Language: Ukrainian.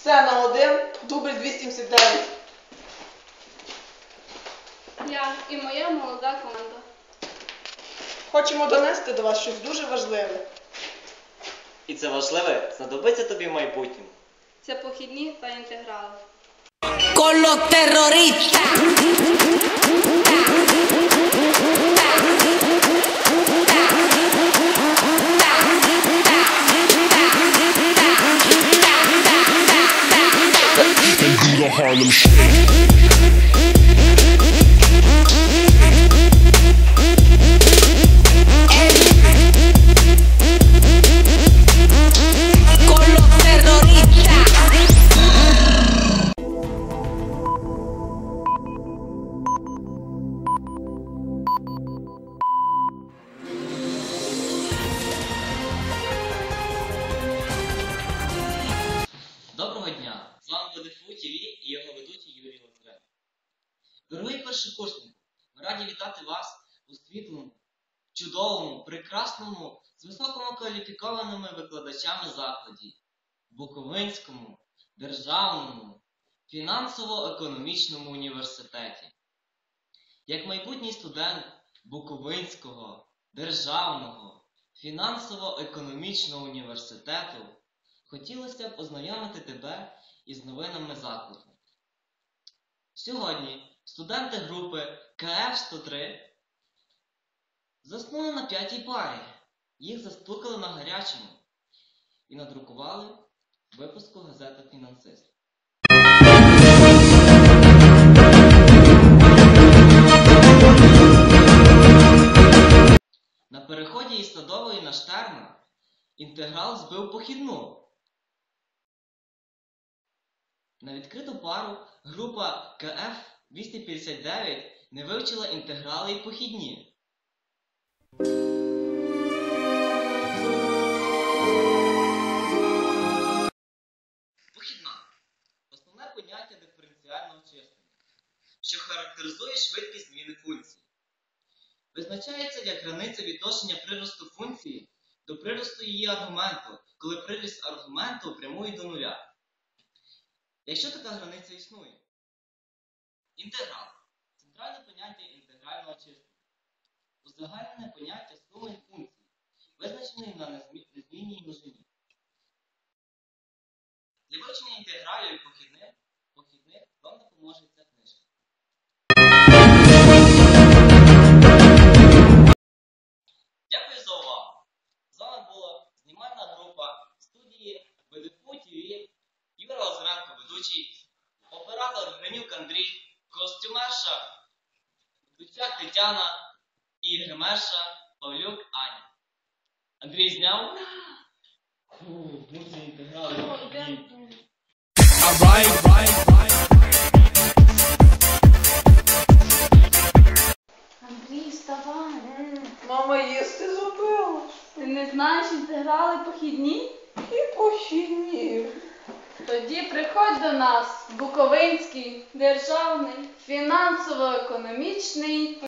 Сцена 1, дубль 279. Я і моя молода команда. Хочемо донести до вас щось дуже важливе. І це важливе знадобиться тобі в майбутньому. Це похідні та інтеграли. con los terroristas. The Harlem Shake. З вами ВДФУ ТВ і його ведучий Юрій Литвин. Дорогий першокурснику, ми раді вітати вас у світлому, чудовому, прекрасному, з висококваліфікованими викладачами закладі Буковинському державному фінансово-економічному університеті. Як майбутній студент Буковинського державного фінансово-економічного університету хотілося б ознайомити тебе із новинами закладу. Сьогодні студенти групи КФ-103 заснули на п'ятій парі. Їх застукали на гарячому і надрукували випуску газети Фінансист. На переході із Садової на Штерна інтеграл збив похідну. На відкриту пару група КФ-259 не вивчила інтеграли і похідні. Похідна. Основне поняття диференціального числення, що характеризує швидкість зміни функції. Визначається як границя відношення приросту функції до приросту її аргументу, коли приріст аргументу прямує до нуля. Якщо така границя існує. Інтеграл. Центральне поняття інтегрального числення. Узагальнене поняття суми функцій, визначеної на незмінній множині. Для вивчення інтегралів і похідних, похідних вам допоможе ця книжка. Костюмерша Дучак Тетяна і гримерша Павлюк Аня. Андрій зняв? Фу. Андрій, вставай. Мама їсти зробила. Ти не знаєш інтеграли похідні? І похідні. Тоді приходь до нас, Буковинський державний фінансово-економічний